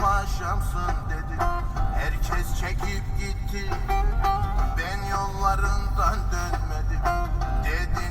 paşamsın dedi. Herkes çekip gitti. Ben yollarından dönmedim Dediler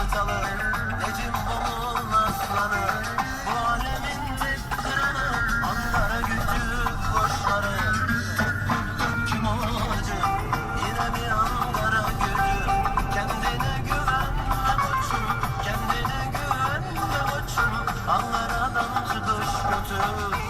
kartalı Bu alemin tek kralı. Ankara gücü koşları Yine bir Ankara gücü Kendine güven ve Kendine güven ve koçum. Ankara'dan çıkış götür.